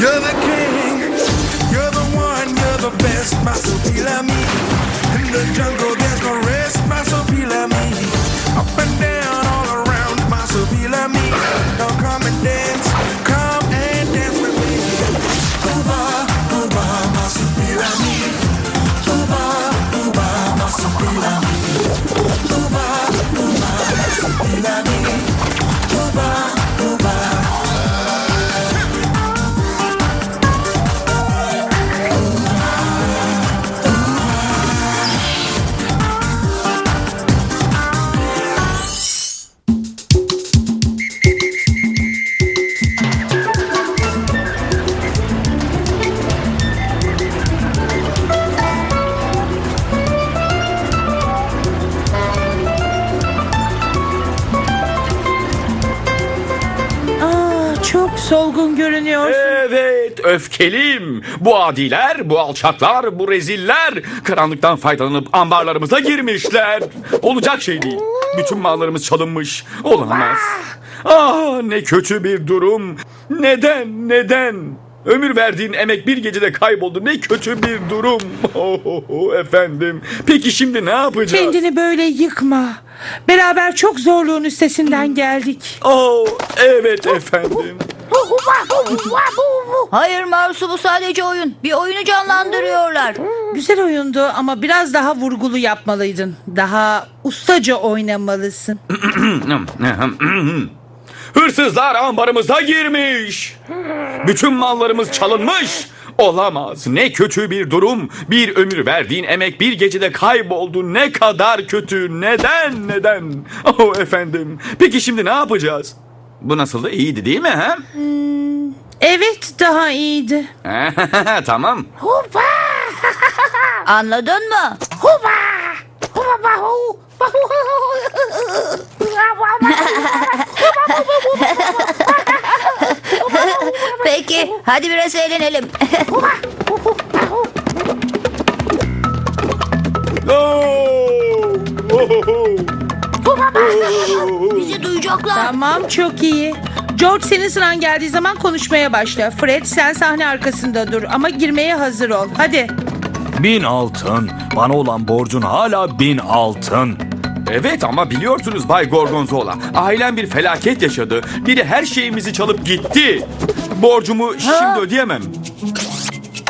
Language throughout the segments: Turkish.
You're the king, you're the one, you're the best, Masopila me. In the jungle, Öfkeliyim. Bu adiler, bu alçaklar, bu reziller karanlıktan faydalanıp ambarlarımıza girmişler. Olacak şey değil. Bütün mallarımız çalınmış. Olamaz. Ah ne kötü bir durum. Neden, neden? Ömür verdiğin emek bir gecede kayboldu. Ne kötü bir durum. Oh, efendim. Peki şimdi ne yapacağız? Kendini böyle yıkma. Beraber çok zorluğun üstesinden geldik. Oh, evet efendim. Hayır Marsu bu sadece oyun. Bir oyunu canlandırıyorlar. Güzel oyundu ama biraz daha vurgulu yapmalıydın. Daha ustaca oynamalısın. Hırsızlar ambarımıza girmiş. Bütün mallarımız çalınmış. Olamaz. Ne kötü bir durum. Bir ömür verdiğin emek bir gecede kayboldu. Ne kadar kötü. Neden? Neden? Oh efendim. Peki şimdi ne yapacağız? Bu nasıldı? İyiydi değil mi? He? Evet daha iyiydi. tamam. Anladın mı? Peki hadi biraz eğlenelim. Oh! Bizi duyacaklar. Tamam çok iyi. George senin sıran geldiği zaman konuşmaya başla. Fred sen sahne arkasında dur ama girmeye hazır ol. Hadi. Bin altın. Bana olan borcun hala bin altın. Evet ama biliyorsunuz Bay Gorgonzola. Ailem bir felaket yaşadı. Biri her şeyimizi çalıp gitti. Borcumu şimdi ödeyemem.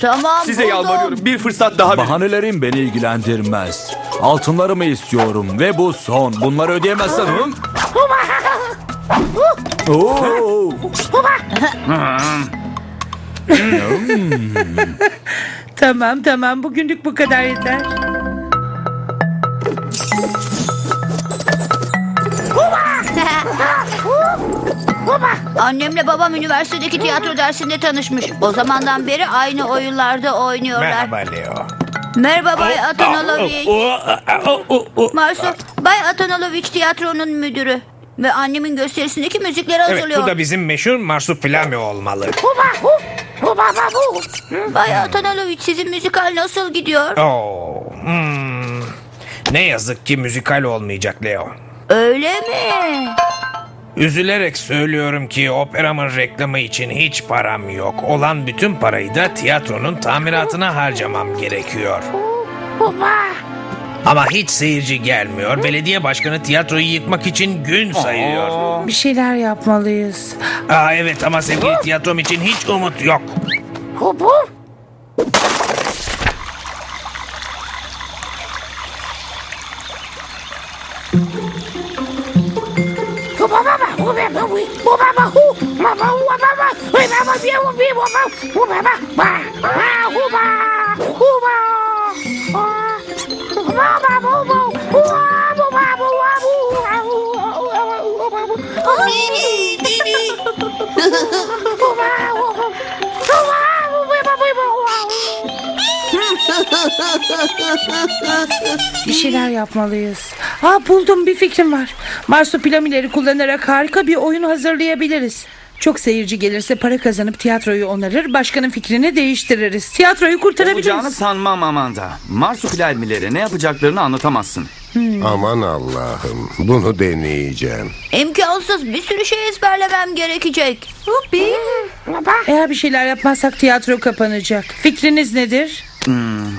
Tamam Size buldum. yalvarıyorum. Bir fırsat daha verin. Bahanelerin beni ilgilendirmez. Altınlarımı istiyorum ve bu son. Bunları ödeyemezsen... Hı? Oo! Tamam tamam bugünlük bu kadar yeter. Annemle babam üniversitedeki tiyatro dersinde tanışmış. O zamandan beri aynı oyunlarda oynuyorlar. Merhaba Leo. Merhaba Bay Atanaloviç. Marsu, Bay Atanaloviç tiyatronun müdürü. Ve annemin gösterisindeki müzikleri Evet hazırlıyor. bu da bizim meşhur Marsupilami olmalı. Bay Atanaloviç sizin müzikal nasıl gidiyor? Oo, hmm. Ne yazık ki müzikal olmayacak Leo. Öyle mi? Üzülerek söylüyorum ki operamın reklamı için hiç param yok. Olan bütün parayı da tiyatronun tamiratına harcamam gerekiyor. Ama hiç seyirci gelmiyor. Belediye başkanı tiyatroyu yıkmak için gün sayıyor. Bir şeyler yapmalıyız. Aa evet ama sevgili tiyatrom için hiç umut yok. 我爸爸会，我爸爸呼，妈妈我爸爸会，妈妈别我别我爸，我爸爸爸啊呼吧呼吧啊，爸爸不不不不爸不我不我不我我我不，我爸我爸。Bir şeyler yapmalıyız. Aa buldum bir fikrim var. Marsupilamileri kullanarak harika bir oyun hazırlayabiliriz. Çok seyirci gelirse para kazanıp tiyatroyu onarır, başkanın fikrini değiştiririz. Tiyatroyu Olacağını kurtarabiliriz. sanmam Amanda. Marsupilamileri ne yapacaklarını anlatamazsın. Aman Allah'ım bunu deneyeceğim. İmkansız bir sürü şey ezberlemem gerekecek. Huppi. Eğer bir şeyler yapmazsak tiyatro kapanacak. Fikriniz nedir?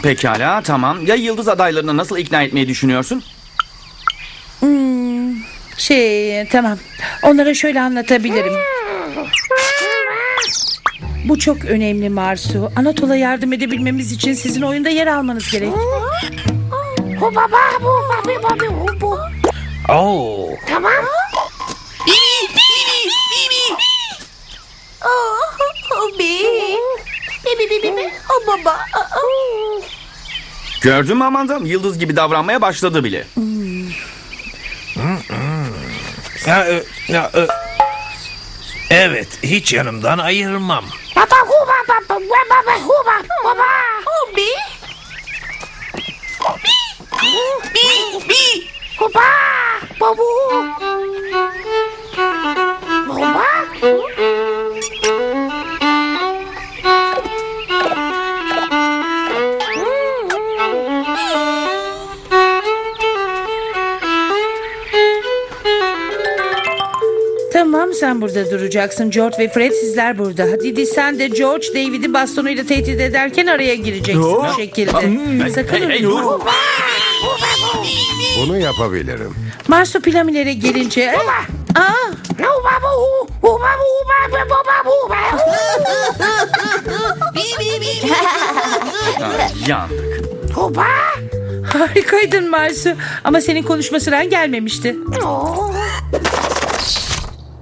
Pekala tamam. Ya yıldız adaylarını nasıl ikna etmeyi düşünüyorsun? Şey tamam. Onlara şöyle anlatabilirim. Bu çok önemli Marsu. Anatol'a yardım edebilmemiz için sizin oyunda yer almanız gerek. Oo. Gördün mü Amanda? Yıldız gibi davranmaya başladı bile. Ya, e, ya, e, Evet, hiç yanımdan ayırmam. Tamam sen burada duracaksın. George ve Fred sizler burada. Didi sen de George David'i bastonuyla tehdit ederken araya gireceksin bu şekilde. Sakın dur. Bunu yapabilirim. Marsupilami'lere gelince... Aa, Ha, yandık. harikaydın Marsu. Ama senin konuşma sıran gelmemişti.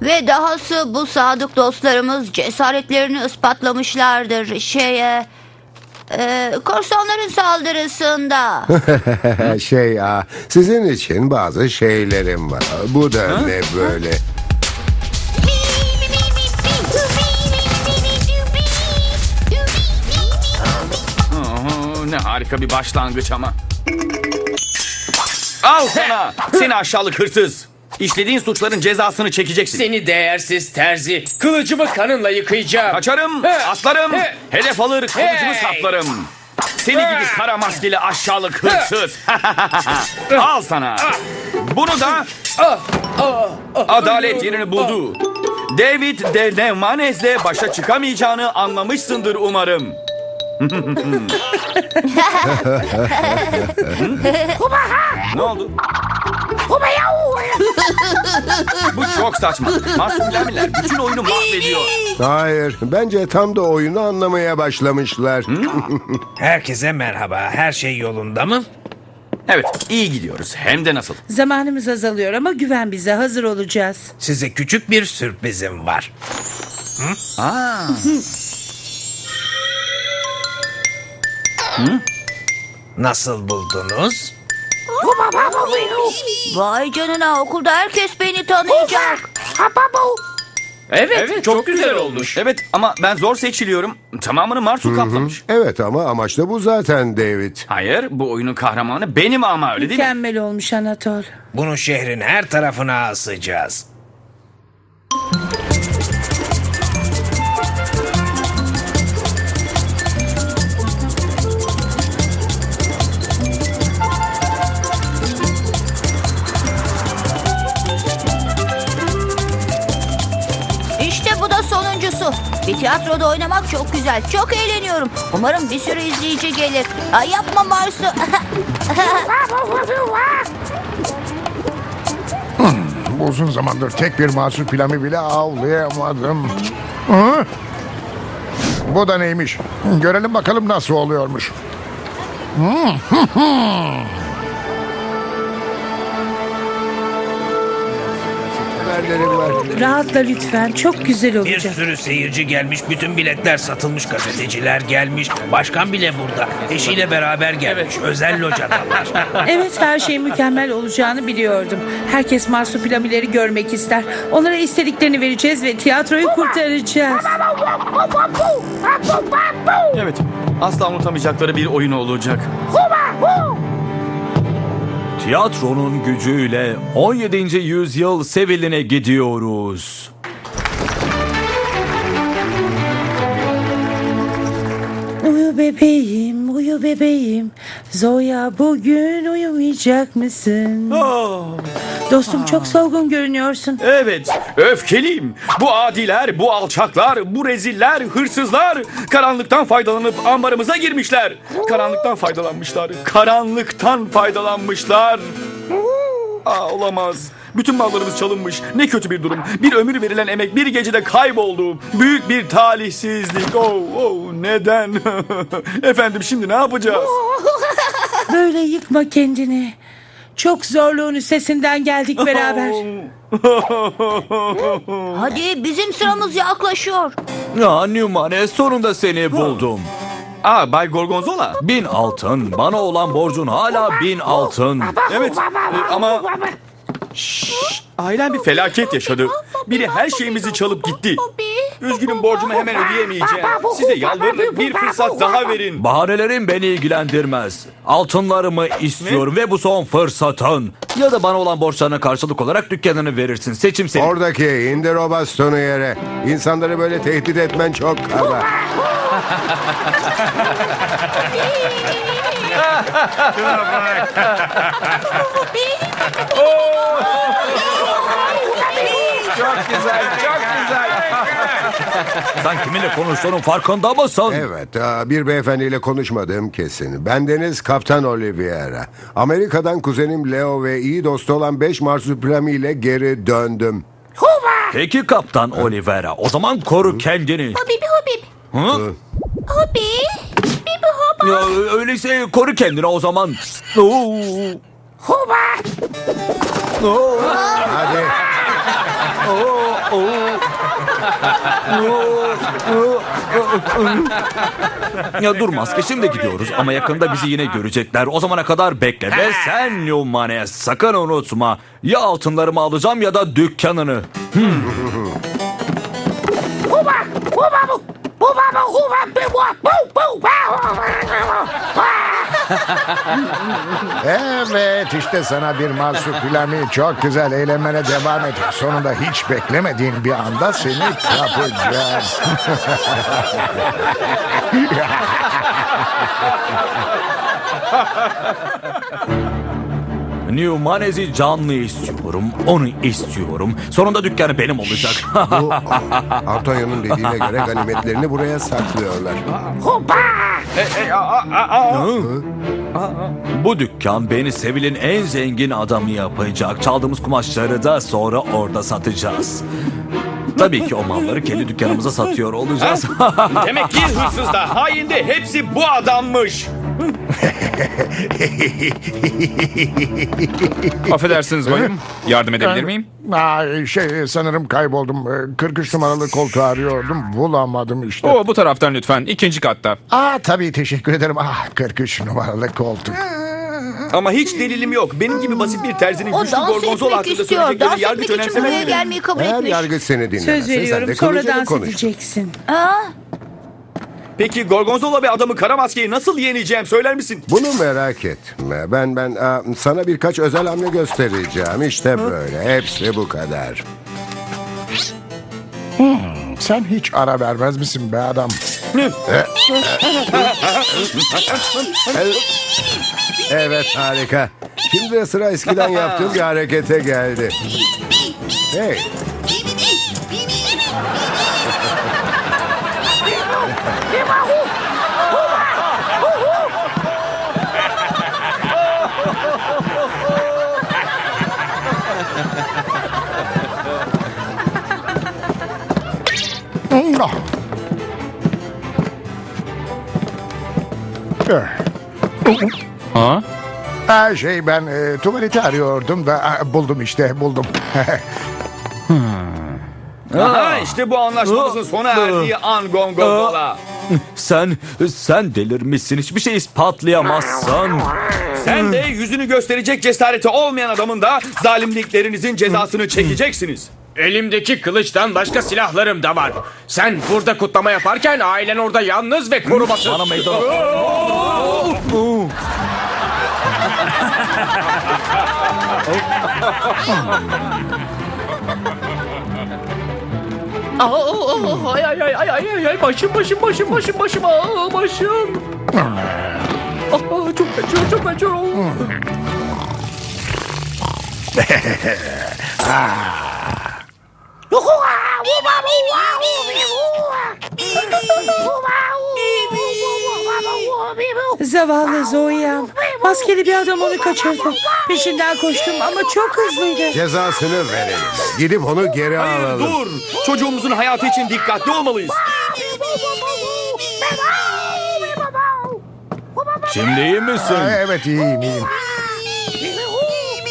Ve dahası bu sadık dostlarımız cesaretlerini ispatlamışlardır şeye... E, korsanların saldırısında. şey, aa, sizin için bazı şeylerim var. Bu da ne böyle? Aa, ne harika bir başlangıç ama. Al sana seni aşağılık hırsız. İşlediğin suçların cezasını çekeceksin. Seni değersiz terzi. Kılıcımı kanınla yıkayacağım. Kaçarım, He. atlarım, He. hedef alır, kılıcımı Hey. saplarım. Seni gibi kara maskeli aşağılık hırsız. Al sana. Bunu da Ah, ah, ah. adalet yerini buldu. David de Nevmanes'le başa çıkamayacağını anlamışsındır umarım. ne oldu? Bu çok saçma. Masumlamiler bütün oyunu mahvediyor. Hayır, bence tam da oyunu anlamaya başlamışlar. Herkese merhaba. Her şey yolunda mı? Evet, iyi gidiyoruz. Hem de nasıl? Zamanımız azalıyor ama güven bize hazır olacağız. Size küçük bir sürprizim var. Aa, Nasıl buldunuz? Vay canına okulda herkes beni tanıyacak. Evet, çok, güzel olmuş. evet ama ben zor seçiliyorum. Tamamını Marsu kaplamış. Evet ama amaç da bu zaten David. Hayır, bu oyunun kahramanı benim ama öyle değil mi? Mükemmel olmuş Anatol. Bunu şehrin her tarafına asacağız. Bir tiyatroda oynamak çok güzel. Çok eğleniyorum. Umarım bir sürü izleyici gelir. Ay yapma Marsu. Uzun zamandır tek bir marsupilami bile avlayamadım. Hı? Bu da neymiş? Görelim bakalım nasıl oluyormuş. Haberlerim var. Rahatla lütfen. Çok güzel Bir olacak. sürü seyirci gelmiş, bütün biletler satılmış, gazeteciler gelmiş. Başkan bile burada. Eşiyle beraber gelmiş. Özel locadalar. Evet her şey mükemmel olacağını biliyordum. Herkes marsupilamileri görmek ister. Onlara istediklerini vereceğiz ve tiyatroyu kurtaracağız. Evet, asla unutamayacakları bir oyun olacak. Tiyatronun gücüyle 17. yüzyıl Sevil'ine gidiyoruz. Uyu bebeğim, uyu bebeğim. Zoya bugün uyumayacak mısın? Oh, Dostum çok solgun görünüyorsun. evet, öfkeliyim. Bu adiler, bu alçaklar, bu reziller, hırsızlar karanlıktan faydalanıp ambarımıza girmişler. Karanlıktan faydalanmışlar. Karanlıktan faydalanmışlar. Aa, olamaz. Bütün mallarımız çalınmış. Ne kötü bir durum. Bir ömür verilen emek bir gecede kayboldu. Büyük bir talihsizlik. Oh, oh, neden? Efendim şimdi ne yapacağız? Böyle yıkma kendini. Çok zorluğun üstesinden geldik beraber. Hadi bizim sıramız yaklaşıyor. Ya Newman sonunda seni buldum. Aa, Bay Gorgonzola. Bin altın. Bana olan borcun hala bin altın. Evet e, ama... Şşş, ailem bir felaket yaşadı. Biri her şeyimizi çalıp gitti. Üzgünüm borcumu hemen ödeyemeyeceğim. Size yalvarırım bir fırsat daha verin. Bahanelerin beni ilgilendirmez. Altınlarımı istiyorum ve bu son fırsatın. Ya da bana olan borçlarına karşılık olarak dükkanını verirsin. Seçim senin. Oradaki indir o bastonu yere. İnsanları böyle tehdit etmen çok kaba. Çok güzel, çok güzel. Sen kiminle konuştuğunun farkında mısın? Evet, aa, bir beyefendiyle konuşmadığım kesin. Bendeniz Kaptan Oliveira. Amerika'dan kuzenim Leo ve iyi dostu olan 5 Marsupilami ile geri döndüm. Peki kaptan Oliveira. O zaman koru kendini. Bibi hobib. Hı? Hobi. Bibi hobi. Ya, öyleyse koru kendini o zaman. Oo. Hadi. Ya dur maske şimdi gidiyoruz ama yakında bizi yine görecekler. O zamana kadar bekle ve sen Newman'e sakın unutma. Ya altınlarımı alacağım ya da dükkanını. Evet işte sana bir marsupilami. Çok güzel eğlenmene devam et. Sonunda hiç beklemediğin bir anda seni kapacağız. Newmanez'i canlı istiyorum. Onu istiyorum. Sonunda dükkanı benim olacak. Bu Antonio'nun dediğine göre ganimetlerini buraya saklıyorlar. E, a, a, a, Bu dükkan beni sevilin en zengin adamı yapacak. Çaldığımız kumaşları da sonra orada satacağız. Tabii ki o malları kendi dükkanımıza satıyor olacağız. Demek ki hırsız da hain de hepsi bu adammış. Affedersiniz bayım. Yardım edebilir miyim? Aa, şey sanırım kayboldum. Ee, 43 numaralı koltuğu arıyordum. Bulamadım işte. O bu taraftan lütfen. ikinci katta. Aa tabii teşekkür ederim. Ah 43 numaralı koltuk. Ama hiç delilim yok. Benim gibi basit bir terzinin O güçlü dans gorgonzola etmek hakkında istiyor. Dans söyleyecekleri yargıç etmek için buraya önemsemez gelmeyi kabul Eğer etmiş. yargıç seni dinlemezse Söz sen veriyorum de sonra kılıcını dans konuş. edeceksin. Aa, Peki gorgonzola ve adamı kara maskeyi nasıl yeneceğim söyler misin? Bunu merak etme. Ben ben aa, sana birkaç özel hamle göstereceğim. İşte böyle. Hepsi bu kadar. Sen hiç ara vermez misin be adam? Evet harika. Şimdi de sıra eskiden yaptığım bir harekete geldi. Hey. Ha? Ha, şey ben e, tuvaleti arıyordum da ah, buldum işte buldum. Aha işte bu anlaşmamızın sona erdiği an gorgonzola. sen, sen delirmişsin. Hiçbir şey ispatlayamazsın. Sen de yüzünü gösterecek cesareti olmayan adamın da zalimliklerinizin cezasını çekeceksiniz. Elimdeki kılıçtan başka silahlarım da var. Sen burada kutlama yaparken ailen orada yalnız ve korumasız. Bana meydan 오. 아, 어, 어, 어, 아이, 아이, 아이, 아이, 아이, 아이, 마심, 마심, 마심, 마심, 마심, 아, 마심. 아, 아, 좀 빼줘, 좀 빼줘. 아. 우와, 우와, 우와, 우와, 우와, 우와. Zavallı Zoyam. Maskeli bir adam onu kaçırdı. Peşinden koştum ama çok hızlıydı. Cezasını verelim. Gidip onu geri Hayır, alalım. dur. Çocuğumuzun hayatı için dikkatli olmalıyız. Şimdi iyi misin? Aa, evet iyiyim iyiyim.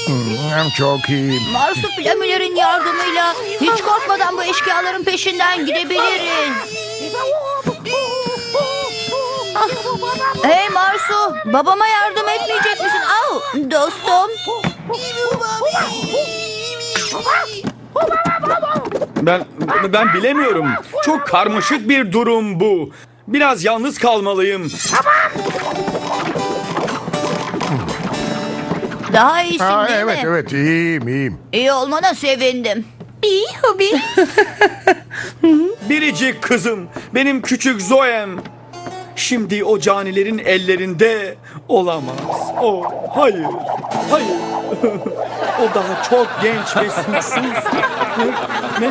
Hmm, çok iyiyim. Marsupilamilerin yardımıyla hiç korkmadan bu eşkıyaların peşinden gidebiliriz. Hey Marsu, babama yardım etmeyecek misin? Au, dostum. Ben ben bilemiyorum. Çok karmaşık bir durum bu. Biraz yalnız kalmalıyım. Daha iyisin Aa, değil evet mi? evet iyiyim iyiyim. İyi olmana sevindim. İyi hobi. Biricik kızım, benim küçük Zoem. Şimdi o canilerin ellerinde olamaz. O hayır, hayır. o daha çok genç ve suçsuz. Ne?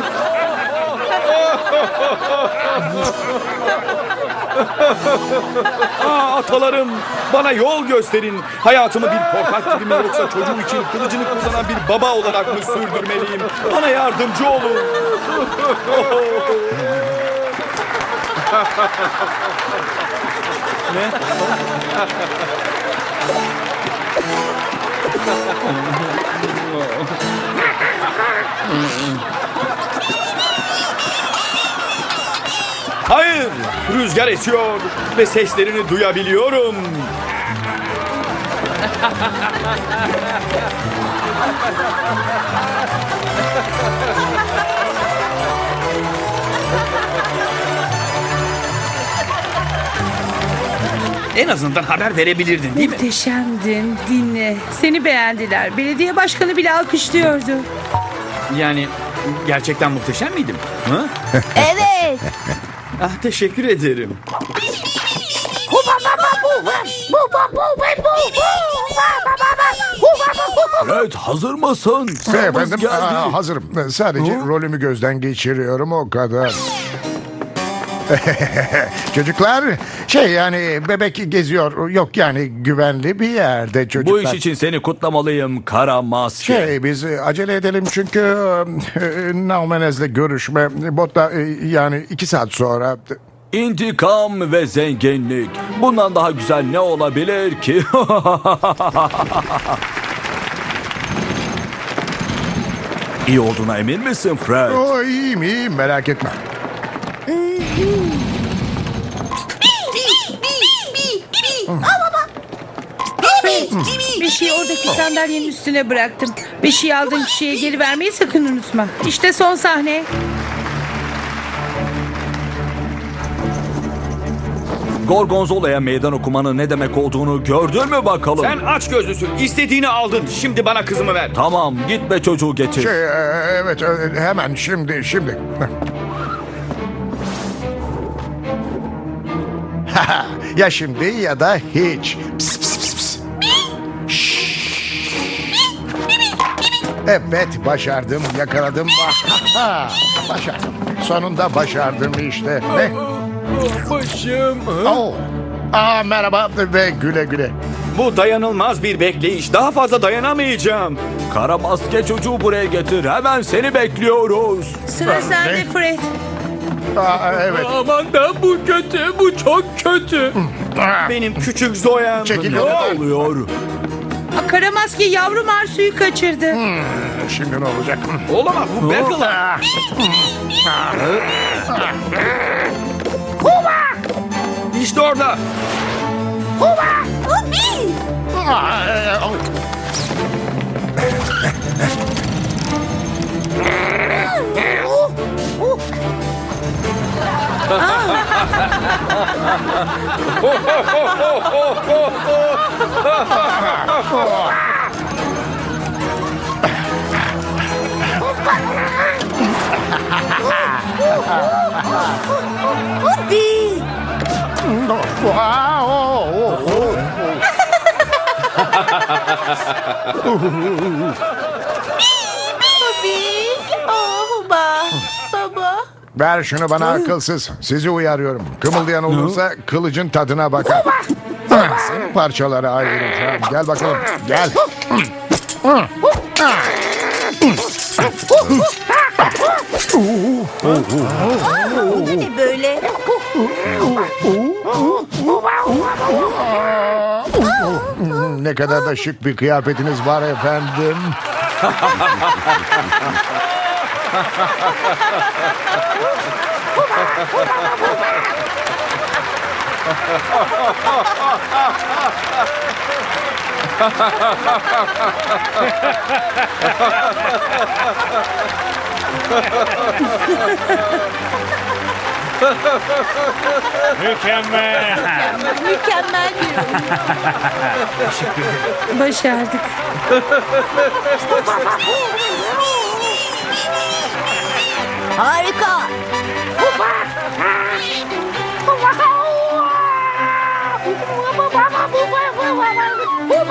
Aa, atalarım bana yol gösterin. Hayatımı bir korkak gibi mi yoksa çocuğum için kılıcını kullanan bir baba olarak mı sürdürmeliyim? Bana yardımcı olun. ne? Hayır, rüzgar esiyor ve seslerini duyabiliyorum. En azından haber verebilirdin değil mi? Muhteşemdin. Dinle. Seni beğendiler. Belediye başkanı bile alkışlıyordu. Yani gerçekten muhteşem miydim? Ha? Evet. Ah teşekkür ederim. Fred hazır mısın? Sıramız Efendim geldi. aa, hazırım. Sadece rolümü gözden geçiriyorum o kadar. Çocuklar şey yani bebek geziyor yok yani güvenli bir yerde çocuklar. Bu iş için seni kutlamalıyım kara maske. Şey biz e, acele edelim çünkü e, Naumenez'le görüşme botta e, yani iki saat sonra. İntikam ve zenginlik. Bundan daha güzel ne olabilir ki? İyi olduğuna emin misin Fred? O iyiyim iyiyim merak etme. Beşiği oradaki sandalyenin üstüne bıraktım. Beşiği aldığın kişiye geri vermeyi sakın unutma. İşte son sahne. Gorgonzola'ya meydan okumanın ne demek olduğunu gördün mü bakalım? Sen aç gözlüsün. İstediğini aldın. Şimdi bana kızımı ver. Tamam git be çocuğu getir. Şey e, evet e, hemen şimdi şimdi. ya şimdi ya da hiç. Pıs, pıs, pıs, pıs. Evet başardım yakaladım. başardım. Sonunda başardım işte. Ne? Başım. Oo. Aa, merhaba ve güle güle. Bu dayanılmaz bir bekleyiş. Daha fazla dayanamayacağım. Kara maske çocuğu buraya getir. Hemen seni bekliyoruz. Sıra sende Fred. Aa, evet. Aman da bu kötü. Bu çok kötü. Benim küçük Zoyam. Çekil Ne oluyor? Aa, Kara maske yavru Marsu'yu kaçırdı. Şimdi ne olacak? Olamaz bu Beckel. İşte orada. Wow, oh, oh, Ubi! Ver şunu bana akılsız. Sizi uyarıyorum. Kımıldayan olursa kılıcın tadına bakar. Seni parçalara ayıracağım. Gel bakalım. Gel. Ne böyle? Ne kadar da şık bir kıyafetiniz var efendim. Mükemmel bir Başardık. 好嘞哥，不怕，不怕，不怕，不怕，不怕，不怕，不怕。